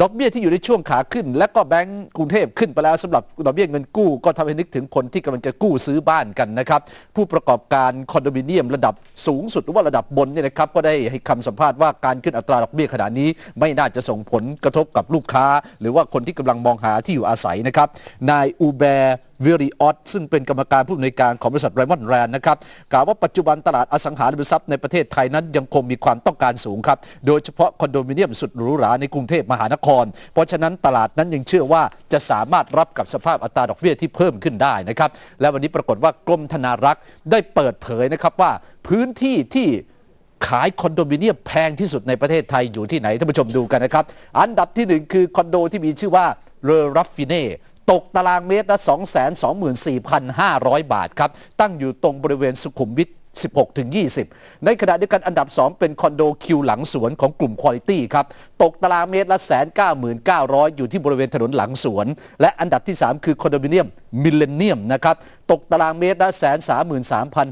ดอกเบี้ยที่อยู่ในช่วงขาขึ้น และก็แบงก์กรุงเทพขึ้นไปแล้วสำหรับดอกเบี้ยเงินกู้ก็ทำให้นึกถึงคนที่กำลังจะกู้ซื้อบ้านกันนะครับ ผู้ประกอบการคอนโดมิเนียมระดับสูงสุดหรือว่าระดับบนเนี่ยนะครับก็ได้ให้คำสัมภาษณ์ว่าการขึ้นอัตราดอกเบี้ยขณะนี้ ไม่น่าจะส่งผลกระทบกับลูกค้า หรือว่าคนที่กำลังมองหาที่อยู่อาศัยนะครับนายอูแบร์วิริออตซึ่งเป็นกรรมการผู้อำนวยการของบริษัทไรมอนด์แรนนะครับกล่าวว่าปัจจุบันตลาดอสังหาริมทรัพย์ในประเทศไทยนั้นยังคงมีความต้องการสูงครับ โดยเฉพาะคอนโดมิเนียมสุดหรูหราในกรุงเทพมหานคร เพราะฉะนั้นตลาดนั้นยังเชื่อว่าจะสามารถรับกับสภาพอัตราดอกเบี้ยที่เพิ่มขึ้นได้นะครับ และวันนี้ปรากฏว่ากรมธนารักษ์ได้เปิดเผยนะครับว่าพื้นที่ที่ขายคอนโดมิเนียมแพงที่สุดในประเทศไทยอยู่ที่ไหนท่านผู้ชมดูกันนะครับ อันดับที่หนึ่งคือคอนโดที่มีชื่อว่าเรอรัฟฟิเน่ ตกตารางเมตรละ224,500 บาทครับ ตั้งอยู่ตรงบริเวณสุขุมวิท16ถึง20 ในขณะเดียวกันอันดับ 2 เป็นคอนโดคิวหลังสวนของกลุ่มคุณ i t y ครับ ตกตารางเมตรละ199,900อยู่ที่บริเวณถนนหลังสวน และอันดับที่ 3 คือคอนโดมิเนียมมิเลเนียมนะครับ ตกตารางเมตรละ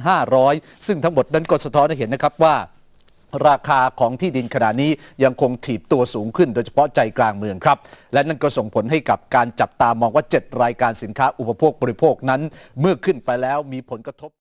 133,500ซึ่งทั้งหมดนั้นก็สะท้อนให้เห็นนะครับว่า ราคาของที่ดินขณะนี้ยังคงถีบตัวสูงขึ้น โดยเฉพาะใจกลางเมืองครับ และนั่นก็ส่งผลให้กับการจับตามองว่า 7 รายการสินค้าอุปโภคบริโภคนั้น เมื่อขึ้นไปแล้วมีผลกระทบ